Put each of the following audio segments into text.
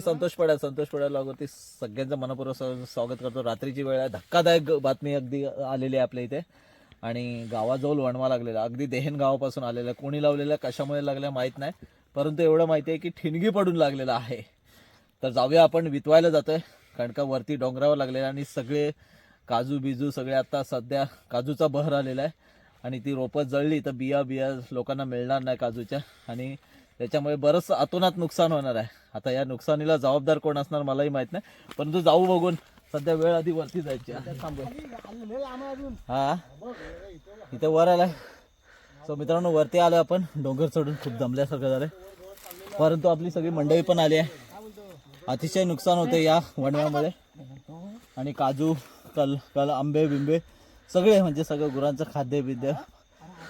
संतोष पडा संतोष पड्या लागवरती सगळ्यांचं मनपूर्वक स्वागत करतो. रात्रीची वेळ आहे. धक्कादायक बातमी अगदी आलेली आहे आपल्या इथे. आणि गावाजवळ वणवा लागलेला अगदी देहन गावापासून आलेला. आहे. कोणी लावलेला कशामुळे लागल्या माहीत नाही. परंतु एवढं माहिती आहे की ठिणगी पडून लागलेला आहे. तर जाऊया आपण वितवायला जातोय. कारण का वरती डोंगरावर लागलेला आणि सगळे काजू बिजू सगळे आता सध्या काजूचा बहर आलेला आहे. आणि ती रोपं जळली तर बिया बिया लोकांना मिळणार नाही काजूच्या. आणि त्याच्यामुळे बरंच अतोनात नुकसान होणार आहे. आता या नुकसानीला जबाबदार कोण असणार मलाही माहीत नाही. परंतु जाऊ बघून सध्या वेळ आधी वरती जायची. हा? इथे वर आलाय. सो मित्रांनो वरती आलो आपण. डोंगर चढून खूप दमल्यासारखं झालंय. परंतु आपली सगळी मंडळी पण आली आहे. अतिशय नुकसान होते या वणव्यामध्ये आणि काजू कल कल आंबे बिंबे सगळे म्हणजे सगळं गुरांचं खाद्य बिद्य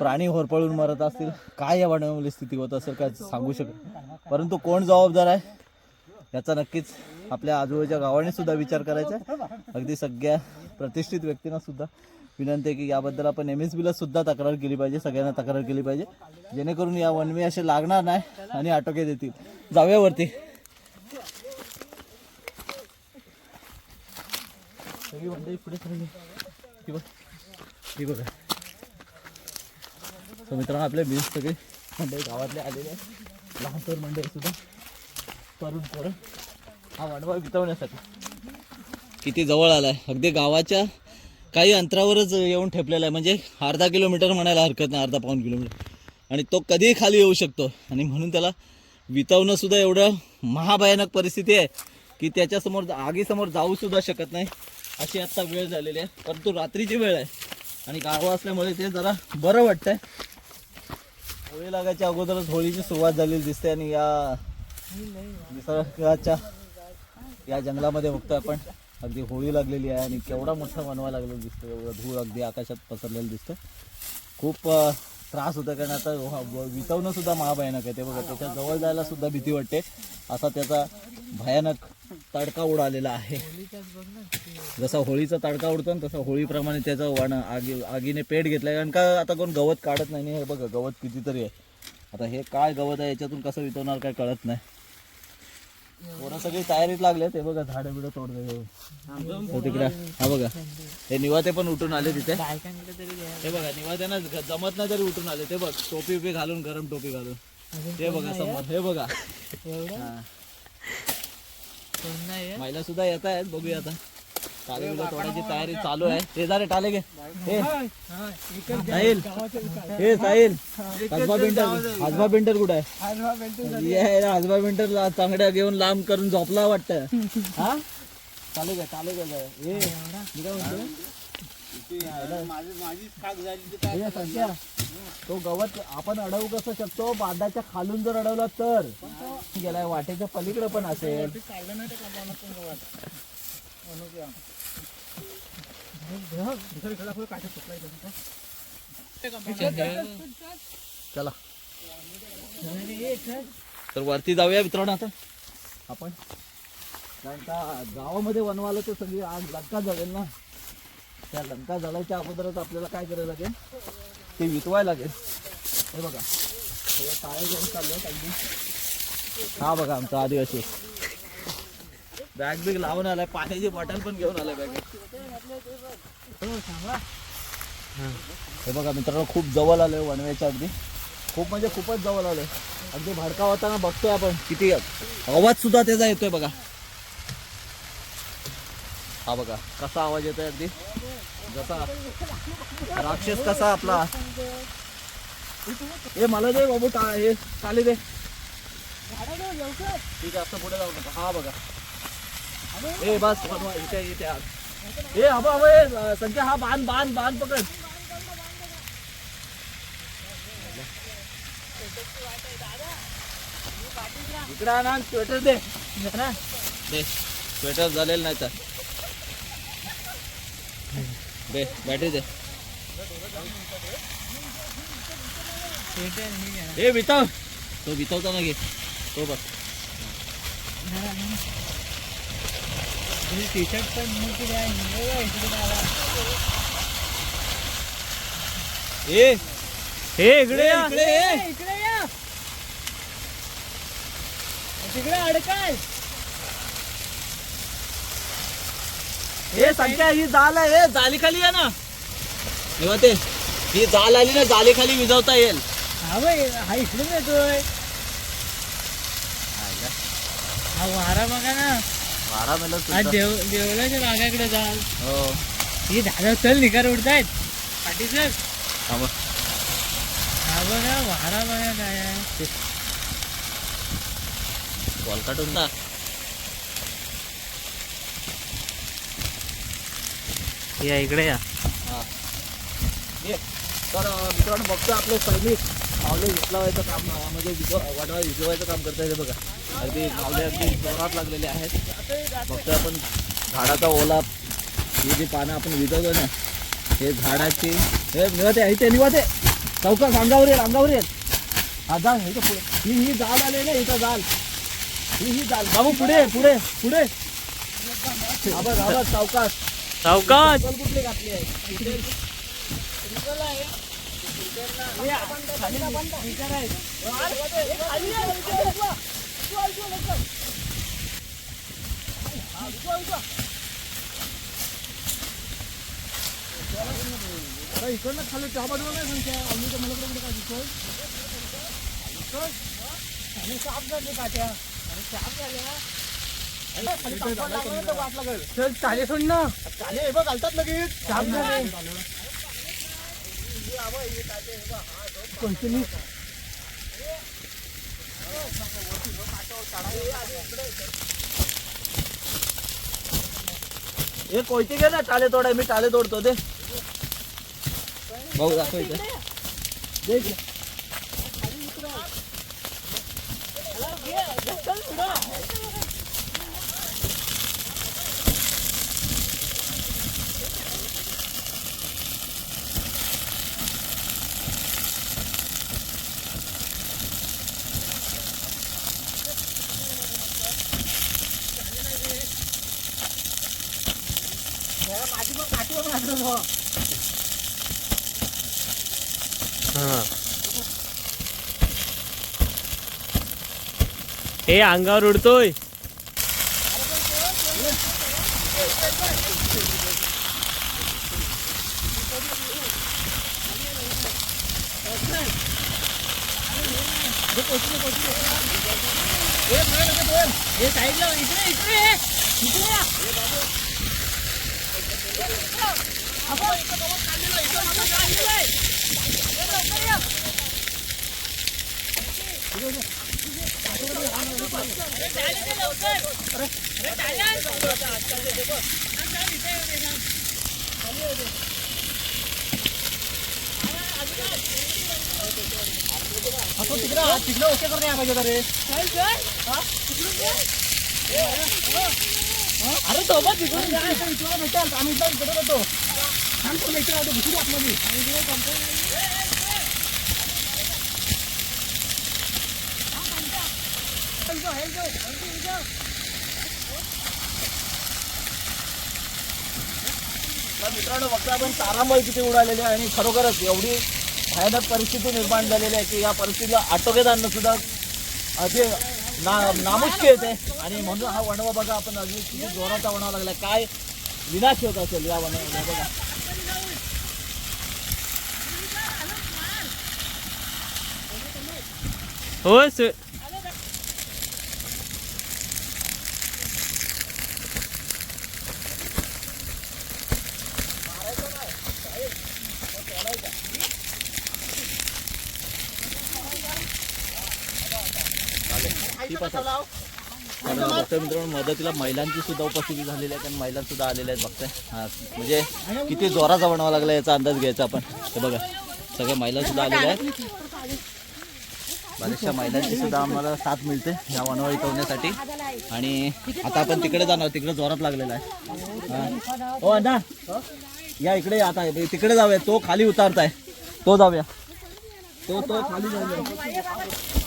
प्राणी होरपळून मरत असतील काय या वनमुली स्थिती होत असेल काय सांगू शकत परंतु कोण जबाबदार आहे याचा नक्कीच आपल्या आजूबाजूच्या गावाने सुद्धा विचार करायचा आहे. अगदी सगळ्या प्रतिष्ठित व्यक्तींना सुद्धा विनंती आहे की याबद्दल आपण एम एस बीला सुद्धा तक्रार केली पाहिजे सगळ्यांना तक्रार केली पाहिजे. जेणेकरून या वनवे असे लागणार नाही आणि आटोक्यात येतील. जाव्यावरती वरती. सगळी मंडळी पुढे चालली सो मित्रांनो आपले बीज सगळे मंडळी गावातले आलेले आहेत. लहान तर मंडळी सुद्धा तरुण पोरं हा वाढवा वितवण्यासाठी किती जवळ आलाय. अगदी गावाच्या काही अंतरावरच येऊन ठेपलेला आहे. म्हणजे अर्धा किलोमीटर म्हणायला हरकत नाही अर्धा पाऊन किलोमीटर. आणि तो कधीही खाली येऊ शकतो. आणि म्हणून त्याला वितवणं सुद्धा एवढं महाभयानक परिस्थिती आहे की त्याच्यासमोर आगीसमोर जाऊ सुद्धा शकत नाही. अशी आत्ता वेळ झालेली आहे. परंतु रात्रीची वेळ आहे. आणि गावं असल्यामुळे ते जरा बरं वाटतंय. होळी लागायच्या अगोदरच होळीची सुरुवात झालेली दिसते आणि या निसर्गाच्या या जंगलामध्ये बघतोय आपण. अगदी होळी लागलेली आहे आणि केवढा मोठा मनवा लागलेला दिसतो एवढं धूळ अगदी आकाशात पसरलेलं दिसतं खूप त्रास होतो कारण आता वितवणं सुद्धा महाभयानक आहे. ते बघा त्याच्याजवळ जायला सुद्धा भीती वाटते. असा त्याचा भयानक तडका उडालेला आहे. जसा होळीचा तडका उडतो ना तसा होळीप्रमाणे त्याचं वाण आगी आगीने पेट घेतलाय. कारण का आता कोण गवत काढत नाही हे बघा गवत कितीतरी आहे. आता हे काय गवत आहे याच्यातून कसं वितवणार काय कळत नाही. पोरं सगळी तयारीत लागले ते बघा झाडं बिडं तोडले तिकडे हा बघा. हे निवाते पण उठून आले तिथे. हे बघा निवात्यांना जमत नाही तरी उठून आले. ते बघ टोपी बिपी घालून गरम टोपी घालून. ते बघा समोर हे बघा. महिला सुद्धा येत आहेत बघूया आता. टाले बिले तोडायची तयारी चालू आहे. ते जा रे टाले घे. हे. साहिल. हे साहिल. हजबा बिंटर. हजबा बिंटर कुठे आहे? ये हजबा बिंटर चांगड्या घेऊन लांब करून झोपला वाटतं. हा? चालू घ्या चालू घ्या. ये मी काय म्हणतो हे तो गवत आपण अडवू कसं शकतो? बांधाच्या खालून जर अडवला तर. गेलाय वाटेच्या पलीकडे पण असेल. चला. तर वरती जाऊया मित्रांनो आता. आपण. कारण का गावामध्ये वनवालं तर सगळी आग लंका जळेल ना. त्या लंका झाडायच्या अगोदरच आपल्याला काय करायला लागेल? ते वितवायला लागेल. हे बघा. सगळं टाळे घेऊन चाललंय काही हा बघा आमचा आदिवासी. बॅग बिग लावून आलाय. पाण्याची बॉटल पण घेऊन आलाय बॅग हे बघा मित्रांनो खूप जवळ आलोय वनवेच्या अगदी. खूप म्हणजे खूपच जवळ आलोय. अगदी भडका होताना बघतोय आपण किती आवाज सुद्धा त्याचा येतोय बघा. हा बघा कसा आवाज येतोय अगदी? जसा राक्षस कसा आपला? हे मला दे बाबू टा हे चाले दे. ठीक आहे असं पुढे जाऊ नका. हा बघा. ए बस बनवा इथे इथे आज ए हबा हबा ए संख्या हा बांध बांध बांध पकड. इकडे आण स्वेटर दे. दे. स्वेटर झालेलं नाही तर. दे बॅटरी दे. ए विताव तो वितावता घे तो बघ. टी शर्ट पण ए. हे इकडे या. इकडे ये, इकडे या. तिकडे अडकाय. हे संख्या ही जाल आहे. हे जाली खाली आहे ना. तेव्हा ते ही जाल आली ना जाली खाली विजवता येईल. हा बाई, हा इकडून येतोय. हा वारा बघा ना. बारा मेला हा देव देवळाच्या बागाकडे जा हो. ही दादा चल निकार उडतायत पाठी थांबा. हा बघा. वारा बघा काय आहे. बॉल काढून ना या इकडे या. तर मित्रांनो बघतो आपले सैनिक मावले उचलावायचं काम म्हणजे वाढवा विजवायचं काम करता येते बघा. अगदी मावले अगदी जोरात लागलेले आहेत. बघतो आपण झाडाचा ओला ही जी पानं आपण विजवतो ना हे झाडाची हे निवाते आहे ते निवाते. चौकात अंगावर येईल अंगावर येईल हा जाल हे इथं पुढे. ही ही जाल आले ना इथं जाल. ही ही जाल. बाबू पुढे पुढे पुढे. हा चौकात सावकाश. चल चहा घातली आहे इकडनं खाली चहा बनवला नाही संख्या आम्ही तर मला कडे काय दिसतोय चल चाले सोड ना. चाले हे बघ घालतात लगेच. चाप झाले कोणती हे कोयते घे ना टाले तोडाय मी टाले तोडतो ते भाऊ दाखव इथे दे इकडे. हे अंगावर उडतोय हे साईडला या. तिकडे ओके कर नाही पाहिजे रे अरे तो बघ तिकडून जा, इकडे इकडे भेटेल आम्ही इकडे जातो छान तर मित्रांनो बघता आपण तारांबळ किती उडालेले आहे आणि खरोखरच एवढी भयानक परिस्थिती निर्माण झालेली आहे की या परिस्थितीला आटोक्यात आणणं सुद्धा असे ना नामुष्की येते. आणि म्हणून हा वणवा बघा आपण अगदी किती जोराचा वणवा लागला काय विनाश होत असेल या वणवा बघा. हो सर टीप मित्रांनो मदतीला महिलांची सुद्धा उपस्थिती झालेली आहे कारण महिला सुद्धा आलेल्या आहेत बघताय. हा म्हणजे किती जोराचा बनवा लागला याचा अंदाज घ्यायचा आपण. हे बघा सगळ्या महिला सुद्धा आलेल्या आहेत. बऱ्याचशा महिलांची सुद्धा आम्हाला साथ मिळते या वनवा इकवण्यासाठी आणि आता आपण तिकडे जाणार तिकडे जोरात लागलेला आहे. हा. अण्णा. या इकडे आता तिकडे जाऊया. तो खाली उतारताय. तो जाऊया. तो तो खाली जाऊया.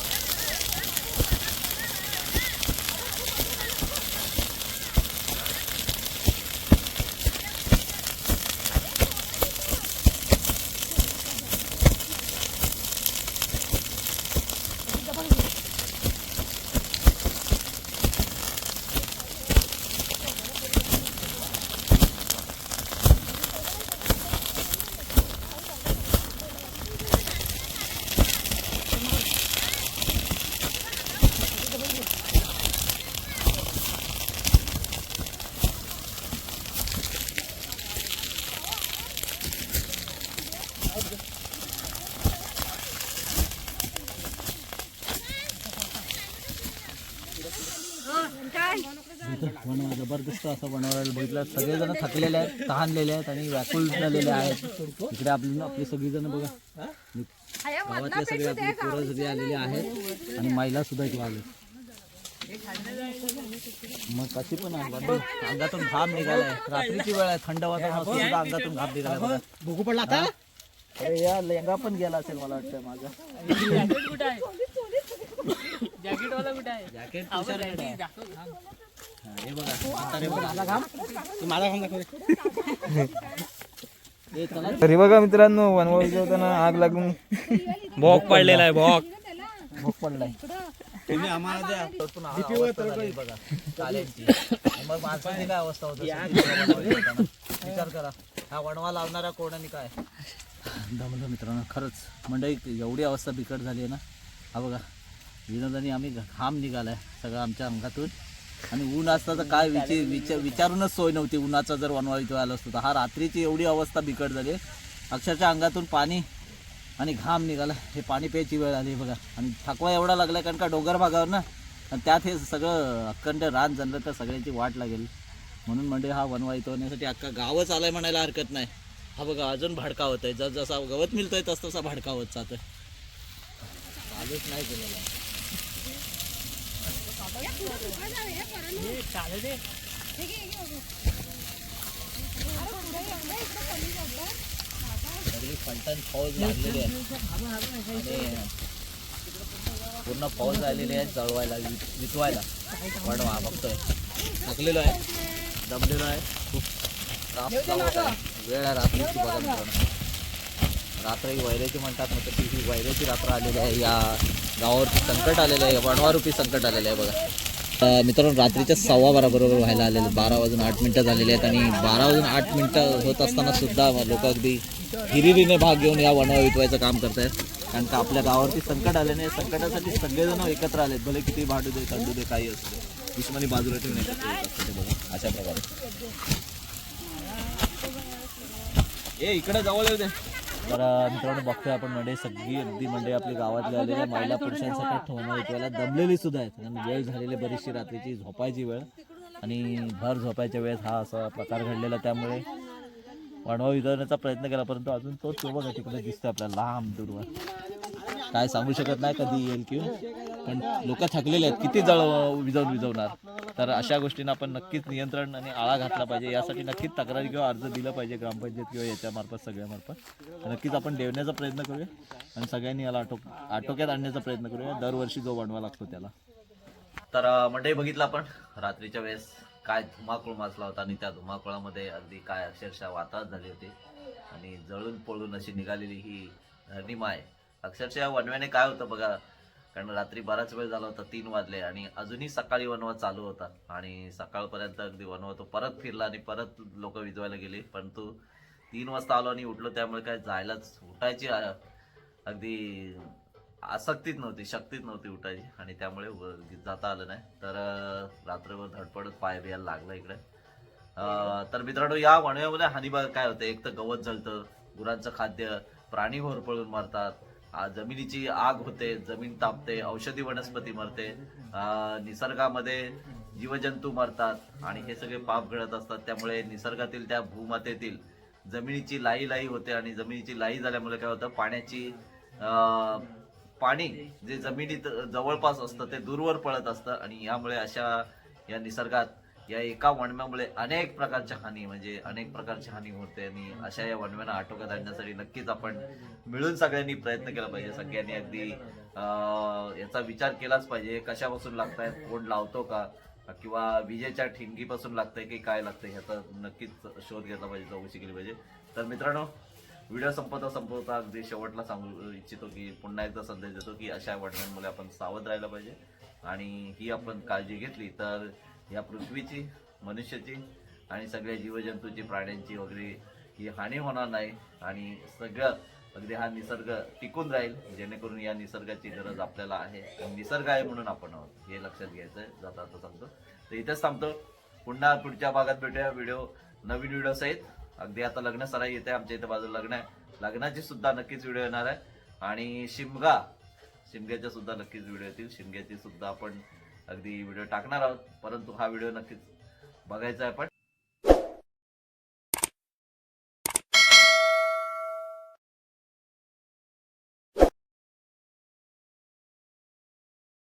जबरदस्त असं बनवायला बघितलं. सगळेजण थकलेले आहेत तहानलेले आहेत आणि व्याकुळ झालेले आहेत. इकडे आपली आपली सगळीजण बघा. गावातले सगळे आपले पोरं सगळे आलेले आहेत आणि महिला सुद्धा इकडे आले मग कशी पण अंगातून घाम निघालाय. रात्रीची वेळ आहे. थंड वातावरण असून सुद्धा अंगातून घाम निघालाय बघा. बघू पडला आता? अरे या लेंगा पण गेला असेल मला वाटतं माझा. जॅकेट कुठं आहे? जॅकेट वाला कुठं आहे. जॅकेट हे बघा म्हातारे बघा. माझा घाम दाखव हे चला तरी बघा मित्रांनो वनवा होताना आग लागून भोग पडलेला आहे भोग भूक पडलाय. तुम्ही आम्हाला द्या. पण अवस्था झाली बघा. चालेलची. मग माणसाची काय अवस्था होत. असेल? विचार करा. हा वणवा लावणारा काय? दमलं मित्रांनो खरंच. मंडळी एवढी अवस्था बिकट झाली आहे ना. हा बघा विनोदानी आम्ही घाम निघालाय सगळं आमच्या अंगातून. आणि ऊन असता तर काय विचार विचार विचारूनच सोय नव्हती. उन्हाचा जर वनवा इथं आला असतो. तर हा रात्रीची एवढी अवस्था बिकट झाली अक्षरशः अंगातून पाणी आणि घाम निघाला. हे पाणी प्यायची वेळ आली बघा. आणि थकवा एवढा लागला कारण का डोंगर भागावर ना? आणि त्यात हे सगळं अखंड रान जनलं तर सगळ्यांची वाट लागेल. म्हणून म्हणजे हा वनवा इथं होण्यासाठी अख्खा गावच आलाय म्हणायला हरकत नाही. हा बघा अजून भाडका होत आहे जसजसा गवत मिळतोय तस तसा भाडका होत जातोय. आजच नाही केलेला सगळी फलटण फौज लागलेली आहे आणि पूर्ण फौज आलेली आहे जळवायला वि- वितवायला वडवा बघतोय. थकलेलो आहे दमलेलो आहे. खूप त्रास वेळ आहे रात्रीची बघा रात्र ही वैराची म्हणतात ना तर ती ही वैराची रात्र आलेली आहे या गावावरती संकट आलेलं आहे वणवारूपी संकट आलेलं आहे बघा. मित्रांनो रात्रीच्या सव्वा बारा बरोबर व्हायला आलेलं बारा वाजून आठ मिनटं झालेली आहेत आणि बारा वाजून आठ मिनटं होत असताना सुद्धा लोक अगदी हिरिरीने भाग घेऊन या वणवा वितवायचं काम करतायत. कारण का आपल्या गावावरती संकट आले नाही संकटासाठी सगळेजण एकत्र आलेत. भले किती भाडू दे तंडू दे काही असू दे. दुश्मनी बाजूला ठेवून एकत्र बघा अशा प्रकारे. ए इकडे जवळ येऊ दे. तर मित्रांनो बघतोय आपण मंडळी सगळी अगदी मंडळी आपली गावातल्या आलेल्या महिला पुरुषांसाठी ठेवणं त्याला दमलेली सुद्धा आहेत. कारण वेळ झालेली बरीचशी रात्रीची झोपायची वेळ. आणि भर झोपायच्या वेळेस हा असा प्रकार घडलेला त्यामुळे वाढवा विजवण्याचा प्रयत्न केला. परंतु अजून तोच तो बघा तिकडे दिसतोय आपल्याला लांब दूरवर. काय सांगू शकत नाही कधी येईल किंवा पण लोक थकलेले आहेत. किती जळ विजवून विजवणार? तर अशा गोष्टींना आपण नक्कीच नियंत्रण आणि आळा घातला पाहिजे. यासाठी नक्कीच तक्रारी किंवा अर्ज दिला पाहिजे ग्रामपंचायत किंवा याच्यामार्फत सगळ्यामार्फत. नक्कीच आपण देवण्याचा प्रयत्न करूया आणि सगळ्यांनी याला आटोक आटोक्यात आणण्याचा प्रयत्न करूया. दरवर्षी जो बनवा लागतो त्याला. तर मंडळी बघितलं आपण. रात्रीच्या वेळेस काय धुमाकूळ माजला होता आणि त्या धुमाकुळामध्ये अगदी काय अक्षरशः वातावरण झाली होती. आणि जळून पळून अशी निघालेली ही धरणीमा आहे अक्षरशः वनव्याने काय होतं बघा कारण रात्री बराच वेळ झाला होता तीन वाजले आणि अजूनही सकाळी वनवा चालू होता. आणि सकाळपर्यंत अगदी वनवा तो परत फिरला आणि परत लोक विजवायला गेली. परंतु तीन वाजता आलो आणि उठलो त्यामुळे काय जायलाच उठायची अगदी आसक्तीच नव्हती शक्तीच नव्हती उठायची. आणि त्यामुळे जाता आलं नाही. तर रात्रभर धडपडत पाय बियायला लागला इकडे. तर मित्रांनो या वणव्यामध्ये हानीबाग काय होते? एक तर गवत जळतं गुरांचं खाद्य प्राणी होरपळून मारतात जमिनीची आग होते जमीन तापते औषधी वनस्पती मरते निसर्गामध्ये जीवजंतू मरतात आणि हे सगळे पाप घडत असतात. त्यामुळे निसर्गातील त्या भूमातेतील जमिनीची लाई लाई होते आणि जमिनीची लाई झाल्यामुळे काय होतं? पाण्याची पाणी जे जमिनीत जवळपास असतं ते दूरवर पळत असतं आणि यामुळे अशा या निसर्गात या एका वणव्यामुळे अनेक प्रकारच्या हानी म्हणजे अनेक प्रकारची हानी होते आणि अशा या वणव्यांना आटोक्यात आणण्यासाठी नक्कीच आपण मिळून सगळ्यांनी प्रयत्न केला पाहिजे. सगळ्यांनी अगदी याचा विचार केलाच पाहिजे. कशापासून लागतायत? कोण लावतो का? किंवा विजेच्या ठिणगीपासून लागतंय की काय लागतंय ह्याचा नक्कीच शोध घेतला पाहिजे चौकशी केली पाहिजे. तर मित्रांनो व्हिडिओ संपवता संपवता अगदी शेवटला सांगू इच्छितो की पुन्हा एकदा संदेश देतो की अशा वडिलांमुळे आपण सावध राहिलं पाहिजे आणि ही आपण काळजी घेतली तर या पृथ्वीची मनुष्याची आणि सगळ्या जीवजंतूची प्राण्यांची वगैरे ही हानी होणार नाही आणि सगळं अगदी हा निसर्ग टिकून राहील जेणेकरून या निसर्गाची गरज आपल्याला आहे. निसर्ग आहे म्हणून आपण आहोत हे लक्षात घ्यायचं आहे जाता आता सांगतो. तर इथेच थांबतो. पुन्हा पुढच्या भागात भेटूया. व्हिडिओ नवीन व्हिडिओ सहित. अगदी आता लग्न सराई येते. आमच्या इथे बाजूला लग्न आहे. लग्नाची सुद्धा नक्कीच व्हिडिओ येणार आहे. आणि शिमगा शिमग्याच्या सुद्धा नक्कीच व्हिडिओ येतील. शिमग्याची सुद्धा आपण अगदी व्हिडिओ टाकणार आहोत परंतु हा व्हिडिओ नक्कीच बघायचा आहे पण